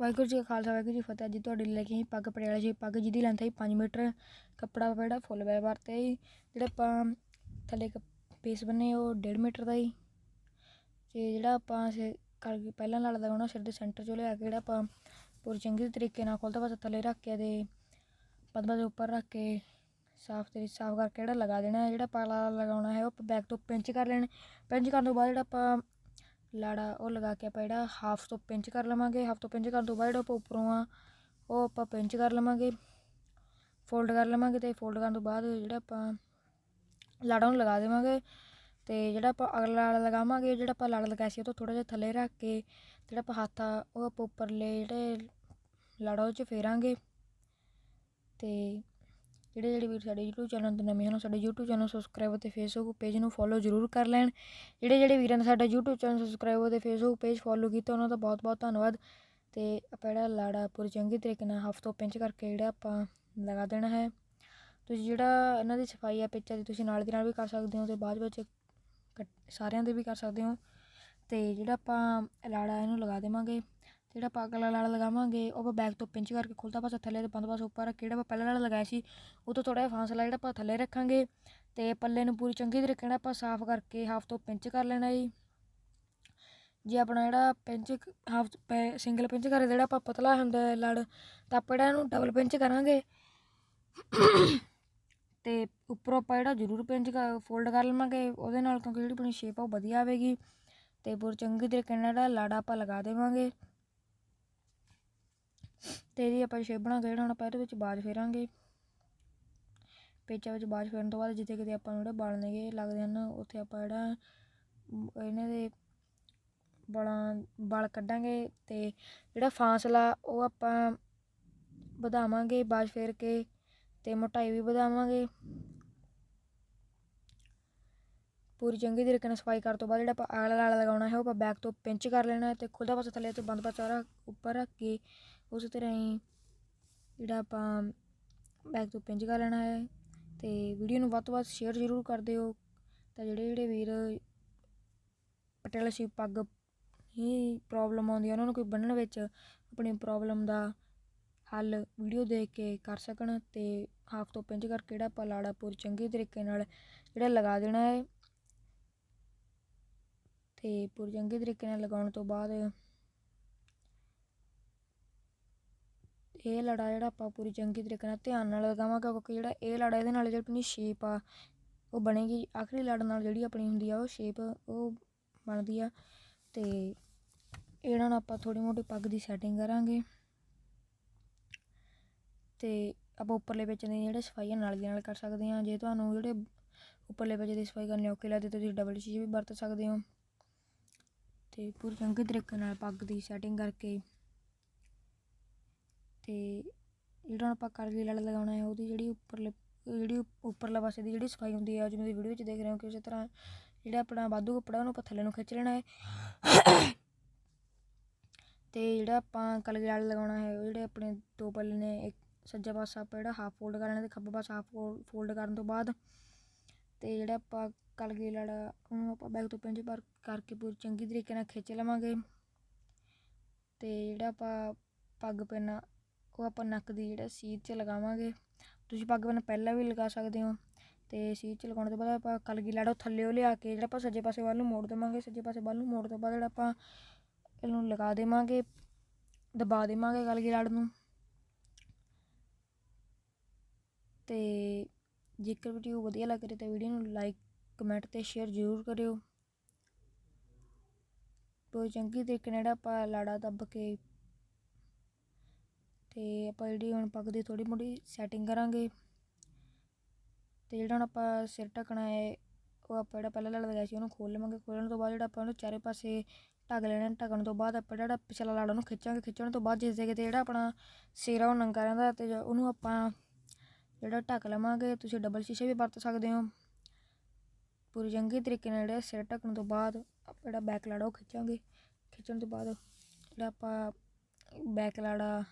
ਵਾਹਿਗੁਰੂ ਜੀ ਕਾ ਖਾਲਸਾ, ਵਾਹਿਗੁਰੂ ਜੀ ਫਤਿਹ। ਜੀ, ਤੁਹਾਡੇ ਲਈ ਲੈ ਕੇ ਆਈ ਪੱਗ ਪਟਿਆਲਾ ਜੀ ਪੱਗ, ਜਿਹਦੀ ਲੈਂਥ ਹੈ 5 ਮੀਟਰ। ਕੱਪੜਾ ਜਿਹੜਾ ਫੁੱਲ ਵੈ ਵਰਤੇ ਜੀ। ਜਿਹੜਾ ਆਪਾਂ ਥੱਲੇ ਇੱਕ ਪੀਸ ਬੰਨੇ, ਉਹ 1.5 ਮੀਟਰ ਦਾ ਜੀ। ਤੇ ਜਿਹੜਾ ਆਪਾਂ ਸੇ ਕਰ ਪਹਿਲਾਂ ਲੜ ਲਗਾਉਣਾ ਸਿਰ ਦੇ ਸੈਂਟਰ ਚੋਂ ਲਿਆ ਕੇ ਜਿਹੜਾ ਆਪਾਂ ਪੂਰੀ ਚੰਗੀ ਤਰੀਕੇ ਨਾਲ ਖੋਲਦਾ ਪਾਸਾ ਥੱਲੇ ਰੱਖ ਕੇ ਤੇ ਪਦਮਾ ਦੇ ਉੱਪਰ ਰੱਖ ਕੇ ਸਾਫ਼ ਤਰੀ, ਸਾਫ਼ ਕਰਕੇ ਜਿਹੜਾ ਲਗਾ ਦੇਣਾ ਜਿਹੜਾ ਪਾਲਾ ਲਗਾਉਣਾ ਹੈ, ਉਹ ਬੈਕ ਤੋਂ ਪਿੰਚ ਕਰ ਲੈਣੇ ਪਿੰਚ ਕਰਨ ਤੋਂ ਬਾਅਦ ਜਿਹੜਾ ਆਪਾਂ ਲਾੜਾ ਉਹ ਲਗਾ ਕੇ ਆਪਾਂ ਜਿਹੜਾ ਹਾਫ ਤੋਂ ਪਿੰਚ ਕਰ ਲਵਾਂਗੇ ਹਾਫ ਤੋਂ ਪਿੰਚ ਕਰਨ ਤੋਂ ਬਾਅਦ ਜਿਹੜਾ ਆਪਾਂ ਉੱਪਰੋਂ ਆ, ਉਹ ਆਪਾਂ ਪਿੰਚ ਕਰ ਲਵਾਂਗੇ ਫੋਲਡ ਕਰ ਲਵਾਂਗੇ ਤੇ ਫੋਲਡ ਕਰਨ ਤੋਂ ਬਾਅਦ ਜਿਹੜਾ ਆਪਾਂ ਲਾੜਾ ਨੂੰ ਲਗਾ ਦੇਵਾਂਗੇ ਤੇ ਜਿਹੜਾ ਆਪਾਂ ਅਗਲਾ ਲਾੜਾ ਲਗਾਵਾਂਗੇ, ਜਿਹੜਾ ਆਪਾਂ ਲਾੜਾ ਲਗਾਇਆ ਸੀ ਉਹ ਤੋਂ ਥੋੜਾ ਜਿਹਾ ਥੱਲੇ ਰੱਖ ਕੇ ਜਿਹੜਾ ਆਪਾਂ ਹੱਥ ਆ, ਉਹ ਆਪਾਂ ਉੱਪਰਲੇ ਜਿਹੜੇ ਲਾੜਾ ਉਹ 'ਚ ਫੇਰਾਂਗੇ ਤੇ ਜਿਹੜੇ ਜਿਹੜੇ ਵੀਰ ਸਾਡੇ YouTube ਚੈਨਲ ਤੇ ਨਵੇਂ ਹਨ, ਸਾਡੇ YouTube ਚੈਨਲ ਸਬਸਕ੍ਰਾਈਬ ਅਤੇ Facebook ਪੇਜ ਨੂੰ ਫੋਲੋ ਜ਼ਰੂਰ ਕਰ ਲੈਣ। ਜਿਹੜੇ ਜਿਹੜੇ ਵੀਰਾਂ ਨੇ ਸਾਡਾ YouTube ਚੈਨਲ ਸਬਸਕ੍ਰਾਈਬ ਅਤੇ Facebook ਪੇਜ ਫੋਲੋ ਕੀਤਾ, ਉਹਨਾਂ ਦਾ ਬਹੁਤ ਬਹੁਤ ਧੰਨਵਾਦ। ਤੇ ਆਪਾਂ ਜਿਹੜਾ ਲਾੜਾ ਪੂਰੀ ਚੰਗੀ ਤਰੀਕੇ ਨਾਲ ਹਫਤੋਂ ਪਿੰਚ ਕਰਕੇ ਜਿਹੜਾ ਆਪਾਂ ਲਗਾ ਦੇਣਾ ਹੈ। ਤੁਸੀਂ ਜਿਹੜਾ ਇਹਨਾਂ ਦੀ ਸਫ਼ਾਈ ਆ, ਪਿੱਚਾਂ ਦੀ ਤੁਸੀਂ ਨਾਲ ਦੀ ਨਾਲ ਵੀ ਕਰ ਸਕਦੇ ਹੋ ਤੇ ਬਾਅਦ ਵਿੱਚ ਕੱਟ- ਸਾਰਿਆਂ ਦੇ ਵੀ ਕਰ ਸਕਦੇ ਹੋ। ਤੇ ਜਿਹੜਾ ਆਪਾਂ ਲਾੜਾ ਇਹਨੂੰ ਲਗਾ ਦੇਵਾਂਗੇ। ਜਿਹੜਾ ਆਪਾਂ ਅਗਲਾ ਲੜ ਲਗਾਵਾਂਗੇ, ਉਹ ਆਪਾਂ ਬੈਕ ਤੋਂ ਪਿੰਚ ਕਰਕੇ ਖੁੱਲਦਾ ਪਾਸਾ ਥੱਲੇ ਤੇ ਬੰਦ ਪਾਸਾ ਉੱਪਰ ਰੱਖ ਕੇ ਜਿਹੜਾ ਆਪਾਂ ਪਹਿਲਾਂ ਲੜ ਲਗਾਇਆ ਸੀ, ਉਹ ਤੋਂ ਥੋੜਾ ਜਿਹਾ ਫਾਸਲਾ ਜਿਹੜਾ ਆਪਾਂ ਥੱਲੇ ਰੱਖਾਂਗੇ ਤੇ ਪੱਲੇ ਨੂੰ ਪੂਰੀ ਚੰਗੀ ਤਰੀਕੇ ਨਾਲ ਆਪਾਂ ਸਾਫ਼ ਕਰਕੇ ਹਾਫ ਤੋਂ ਪਿੰਚ ਕਰ ਲੈਣਾ ਜੀ। ਜੇ ਆਪਣਾ ਜਿਹੜਾ ਪਿੰਚ ਹਾਫ ਸਿੰਗਲ ਪਿੰਚ ਕਰੇ, ਜਿਹੜਾ ਆਪਾਂ ਪਤਲਾ ਹੁੰਦਾ ਲੜ ਤਾਂ ਆਪਾਂ ਜਿਹੜਾ ਇਹਨੂੰ ਡਬਲ ਪਿੰਚ ਕਰਾਂਗੇ। ਤੇ ਉੱਪਰੋਂ ਆਪਾਂ ਜਿਹੜਾ ਜ਼ਰੂਰ ਪਿੰਚ ਫੋਲਡ ਕਰ ਲਵਾਂਗੇ, ਉਹਦੇ ਨਾਲ ਕਿਉਂਕਿ ਜਿਹੜੀ ਆਪਣੀ ਸ਼ੇਪ ਆ ਉਹ ਵਧੀਆ ਆਵੇਗੀ। ਤੇ ਪੂਰੀ ਚੰਗੀ ਤਰੀਕੇ ਨਾਲ ਜਿਹੜਾ ਲੜ ਆਪਾਂ ਲਗਾ ਦੇਵਾਂਗੇ। ਤੇ ਇਹਦੀ ਆਪਾਂ ਸ਼ੇਪ ਬਣਾ ਕੇ ਜਿਹੜਾ ਹੁਣ ਆਪਾਂ ਇਹਦੇ ਵਿੱਚ ਬਾਜ ਫੇਰਾਂਗੇ। ਪੇਚਾਂ ਵਿੱਚ ਬਾਜ ਫੇਰਨ ਤੋਂ ਬਾਅਦ ਜਿੱਥੇ ਕਿਤੇ ਆਪਾਂ ਨੂੰ ਜਿਹੜੇ ਵਾਲ ਨੇਗੇ, ਲੱਗਦੇ ਹਨ, ਉੱਥੇ ਆਪਾਂ ਜਿਹੜਾ ਇਹਨਾਂ ਦੇ ਬਲਾਂ, ਬਲ ਕੱਢਾਂਗੇ ਤੇ ਜਿਹੜਾ ਫਾਸਲਾ ਉਹ ਆਪਾਂ ਵਧਾਵਾਂਗੇ, ਬਾਜ ਫੇਰ ਕੇ ਤੇ ਮੋਟਾਈ ਵੀ ਵਧਾਵਾਂਗੇ। ਪੂਰੀ ਚੰਗੀ ਤਰੀਕੇ ਨਾਲ ਸਫ਼ਾਈ ਕਰਨ ਤੋਂ ਬਾਅਦ ਜਿਹੜਾ ਆਪਾਂ ਆਲਾ ਲਾਲਾ ਲਗਾਉਣਾ ਹੈ, ਉਹ ਆਪਾਂ ਬੈਕ ਤੋਂ ਪਿੰਚ ਕਰ ਲੈਣਾ ਹੈ ਤੇ ਖੁੱਲ੍ਹਾ ਪਾਸਾ ਥੱਲੇ ਤੇ ਬੰਦ ਪਾਸਾ ਰੱਖ, ਉੱਪਰ ਰੱਖ ਕੇ ਉਸ ਤਰ੍ਹਾਂ ਹੀ ਜਿਹੜਾ ਆਪਾਂ ਬੈਕ ਤੋਂ ਪਿੰਚ ਕਰ ਲੈਣਾ ਹੈ ਤੇ ਵੀਡੀਓ ਨੂੰ ਵੱਧ ਤੋਂ ਵੱਧ ਸ਼ੇਅਰ ਜ਼ਰੂਰ ਕਰ ਦਿਓ। ਤਾਂ ਜਿਹੜੇ ਜਿਹੜੇ ਵੀਰ ਪਟਿਆਲਾ ਸੀ ਪੱਗ ਹੀ ਪ੍ਰੋਬਲਮ ਆਉਂਦੀ ਹੈ ਉਹਨਾਂ ਨੂੰ ਕੋਈ ਬੰਨਣ ਵਿੱਚ ਆਪਣੀ ਪ੍ਰੋਬਲਮ ਦਾ ਹੱਲ ਵੀਡੀਓ ਦੇਖ ਕੇ ਕਰ ਸਕਣ ਤੇ ਹਾਫ ਤੋਂ ਪਿੰਚ ਕਰਕੇ ਜਿਹੜਾ ਆਪਾਂ ਲਾੜਾ ਪੂਰੀ ਚੰਗੀ ਤਰੀਕੇ ਨਾਲ ਜਿਹੜਾ ਲਗਾ ਦੇਣਾ ਹੈ। ਤੇ ਪੂਰੀ ਚੰਗੇ ਤਰੀਕੇ ਨਾਲ ਲਗਾਉਣ ਤੋਂ ਬਾਅਦ ਇਹ ਲੜਾ ਜਿਹੜਾ ਆਪਾਂ ਪੂਰੀ ਚੰਗੀ ਤਰੀਕੇ ਨਾਲ ਧਿਆਨ ਨਾਲ ਲਗਾਵਾਂਗੇ, ਕਿਉਂਕਿ ਜਿਹੜਾ ਇਹ ਲੜਾ ਇਹਦੇ ਨਾਲ ਜਿਹੜੀ ਆਪਣੀ ਸ਼ੇਪ ਆ, ਉਹ ਬਣੇਗੀ। ਆਖਰੀ ਲੜ ਨਾਲ ਜਿਹੜੀ ਆਪਣੀ ਹੁੰਦੀ ਆ, ਉਹ ਸ਼ੇਪ ਉਹ ਬਣਦੀ ਆ। ਤੇ ਇਹਨਾਂ ਨਾਲ ਆਪਾਂ ਥੋੜੀ ਮੋਟੀ ਪੱਗ ਦੀ ਸੈਟਿੰਗ ਕਰਾਂਗੇ। ਤੇ ਆਪਾਂ ਉੱਪਰਲੇ ਵਿੱਚ ਦੀ ਜਿਹੜੇ ਸਫਾਈਆਂ ਨਾਲ ਦੀ ਨਾਲ ਕਰ ਸਕਦੇ ਹਾਂ। ਜੇ ਤੁਹਾਨੂੰ ਜਿਹੜੇ ਉੱਪਰਲੇ ਵਿੱਚ ਦੀ ਸਫ਼ਾਈ ਕਰਨੀ ਔਖੀ ਲੱਗਦੀ ਤਾਂ ਤੁਸੀਂ ਡਬਲ ਸ਼ੀਸ਼ੇ ਵੀ ਵਰਤ ਸਕਦੇ ਹੋ। ਤੇ ਪੂਰੀ ਚੰਗੇ ਤਰੀਕੇ ਨਾਲ ਪੱਗ ਦੀ ਸੈਟਿੰਗ ਕਰਕੇ ਤੇ ਜਿਹੜਾ ਹੁਣ ਆਪਾਂ ਕਰਲੀ ਲੜ ਲਗਾਉਣਾ ਹੈ, ਉਹਦੀ ਜਿਹੜੀ ਉੱਪਰਲੇ ਜਿਹੜੀ ਉੱਪਰਲੇ ਪਾਸੇ ਦੀ ਜਿਹੜੀ ਸਫ਼ਾਈ ਹੁੰਦੀ ਹੈ, ਜਿਵੇਂ ਵੀਡੀਓ ਵਿੱਚ ਦੇਖ ਰਹੇ ਹੋ ਕਿ ਉਸੇ ਤਰ੍ਹਾਂ ਜਿਹੜਾ ਆਪਣਾ ਵਾਧੂ ਕੱਪੜਾ, ਉਹਨੂੰ ਆਪਾਂ ਨੂੰ ਖਿੱਚ ਲੈਣਾ ਹੈ। ਤੇ ਜਿਹੜਾ ਆਪਾਂ ਕਲਗੀ ਲੜ ਲਗਾਉਣਾ ਹੈ, ਉਹ ਜਿਹੜੇ ਆਪਣੇ ਦੋ ਪੱਲੇ ਨੇ, ਇੱਕ ਸੱਜਾ ਪਾਸਾ ਆਪਾਂ ਜਿਹੜਾ ਹਾਫ ਫੋਲਡ ਕਰ ਲੈਣਾ ਤੇ ਖੱਬਾ ਪਾਸਾ ਹਾਫ ਫੋਲਡ ਕਰਨ ਤੋਂ ਬਾਅਦ ਤੇ ਜਿਹੜਾ ਆਪਾਂ ਕਲਗੀ ਲੜ ਉਹਨੂੰ ਆਪਾਂ ਬੈਕ ਤੋਂ ਪਿੰਜ ਪਰ ਕਰਕੇ ਪੂਰੀ ਚੰਗੀ ਤਰੀਕੇ ਨਾਲ ਖਿੱਚ ਲਵਾਂਗੇ। ਤੇ ਜਿਹੜਾ ਆਪਾਂ ਪੱਗ ਪੈਣਾ, ਉਹ ਆਪਾਂ ਨੱਕ ਦੀ ਜਿਹੜਾ ਸੀਧ 'ਚ ਲਗਾਵਾਂਗੇ। ਤੁਸੀਂ ਪੱਗ ਪੈਨਾ ਪਹਿਲਾਂ ਵੀ ਲਗਾ ਸਕਦੇ ਹੋ। ਤੇ ਸੀਧ 'ਚ ਲਗਾਉਣ ਤੋਂ ਬਾਅਦ ਆਪਾਂ ਕਲਗੀ ਲੜ ਉਹ ਥੱਲੇ ਲਿਆ ਕੇ ਜਿਹੜਾ ਆਪਾਂ ਸੱਜੇ ਪਾਸੇ ਵੱਲ ਨੂੰ ਮੋੜ ਦੇਵਾਂਗੇ। ਸੱਜੇ ਪਾਸੇ ਵੱਲ ਨੂੰ ਮੋੜ ਤੋਂ ਬਾਅਦ ਜਿਹੜਾ ਆਪਾਂ ਇਹਨੂੰ ਲਗਾ ਦੇਵਾਂਗੇ, ਦਬਾ ਦੇਵਾਂਗੇ ਕਲਗੀ ਲੜ ਨੂੰ। ਤੇ ਜੇਕਰ ਵੀਡੀਓ ਵਧੀਆ ਲੱਗ ਰਹੀ ਤਾਂ ਵੀਡੀਓ ਨੂੰ ਲਾਈਕ ਕਮੈਂਟ ਤੇ ਸ਼ੇਅਰ ਜ਼ਰੂਰ ਕਰਿਓ। ਬਹੁਤ ਚੰਗੀ ਤਰੀਕੇ ਨਾਲ ਜਿਹੜਾ ਆਪਾਂ ਲਾੜਾ ਦੱਬ ਕੇ ਤੇ ਆਪਾਂ ਜਿਹੜੀ ਹੁਣ ਪੱਗ ਦੀ ਥੋੜੀ ਮੋਟੀ ਸੈਟਿੰਗ ਕਰਾਂਗੇ। ਤੇ ਜਿਹੜਾ ਹੁਣ ਆਪਾਂ ਸਿਰ ਢੱਕਣਾ ਹੈ, ਉਹ ਆਪਾਂ ਜਿਹੜਾ ਪਹਿਲਾਂ ਲੜ ਲਗਾਇਆ ਸੀ ਉਹਨੂੰ ਖੋਲ ਲਵਾਂਗੇ। ਖੋਲਣ ਤੋਂ ਬਾਅਦ ਜਿਹੜਾ ਆਪਾਂ ਉਹਨੂੰ ਚਾਰੇ ਪਾਸੇ ਢੱਕ ਲੈਣਾ, ਢੱਕਣ ਤੋਂ ਬਾਅਦ ਆਪਾਂ ਜਿਹੜਾ ਪਿਛਲਾ ਲਾੜਾ ਨੂੰ ਖਿੱਚਾਂਗੇ। ਖਿੱਚਣ ਤੋਂ ਬਾਅਦ ਜਿਸ ਦੇ ਕਿਤੇ ਜਿਹੜਾ ਆਪਣਾ ਸਿਰਾ ਉਹ ਨੰਗਾ ਰਹਿੰਦਾ ਤੇ ਉਹਨੂੰ ਆਪਾਂ ਜਿਹੜਾ ਢੱਕ ਲਵਾਂਗੇ, ਤੁਸੀਂ ਡਬਲ ਸ਼ੀਸ਼ੇ ਵੀ ਵਰਤ ਸਕਦੇ ਹੋ। ਪੂਰੀ ਚੰਗੀ ਤਰੀਕੇ ਨਾਲ ਜਿਹੜਾ ਸਿਰ ਢੱਕਣ ਤੋਂ ਬਾਅਦ ਜਿਹੜਾ ਬੈਕ ਲਾੜਾ ਉਹ ਖਿੱਚਾਂਗੇ। ਖਿੱਚਣ ਤੋਂ ਬਾਅਦ ਜਿਹੜਾ ਆਪਾਂ ਬੈਕ ਲਾੜਾ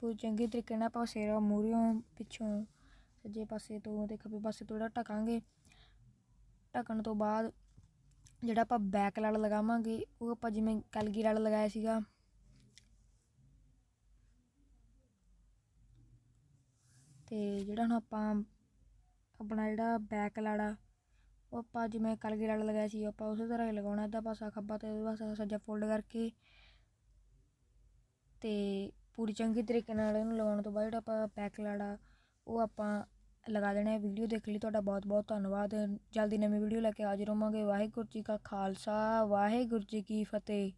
ਪੂਰੀ ਚੰਗੀ ਤਰੀਕੇ ਨਾਲ ਆਪਾਂ ਸਿਰ ਮੂਹਰਿਓਂ ਪਿੱਛੋਂ, ਸੱਜੇ ਪਾਸੇ ਤੋਂ ਤੇ ਖੱਬੇ ਪਾਸੇ ਤੋਂ ਜਿਹੜਾ ਢਕਾਂਗੇ। ਢੱਕਣ ਤੋਂ ਬਾਅਦ ਜਿਹੜਾ ਆਪਾਂ ਬੈਕ ਲੜ ਲਗਾਵਾਂਗੇ, ਉਹ ਆਪਾਂ ਜਿਵੇਂ ਕਲਗੀ ਲੜ ਲਗਾਇਆ ਸੀਗਾ। ਅਤੇ ਜਿਹੜਾ ਹੁਣ ਆਪਾਂ ਆਪਣਾ ਜਿਹੜਾ ਬੈਕ ਲਾੜਾ, ਉਹ ਆਪਾਂ ਜਿਵੇਂ ਕਲਗੀ ਲਾੜਾ ਲਗਾਇਆ ਸੀ, ਆਪਾਂ ਉਸੇ ਤਰ੍ਹਾਂ ਹੀ ਲਗਾਉਣਾ ਅੱਧਾ ਪਾਸਾ ਖੱਬਾ ਤੇ ਉਹਦਾ ਪਾਸਾ ਸੱਜਾ ਫੋਲਡ ਕਰਕੇ ਤੇ ਪੂਰੀ ਚੰਗੀ ਤਰੀਕੇ ਨਾਲ ਇਹਨੂੰ ਲਗਾਉਣ ਤੋਂ ਬਾਅਦ ਜਿਹੜਾ ਆਪਾਂ ਬੈਕ ਲਾੜਾ, ਉਹ ਆਪਾਂ ਲਗਾ ਦੇਣਾ ਹੈ ਵੀਡੀਓ ਦੇਖ ਲਈ। ਤੁਹਾਡਾ ਬਹੁਤ ਬਹੁਤ ਧੰਨਵਾਦ। ਜਲਦੀ ਨਵੀਂ ਵੀਡੀਓ ਲੈ ਕੇ ਹਾਜ਼ਰ ਹੋਵਾਂਗੇ। ਵਾਹਿਗੁਰੂ ਜੀ ਕਾ ਖਾਲਸਾ, ਵਾਹਿਗੁਰੂ ਜੀ ਕੀ ਫਤਿਹ।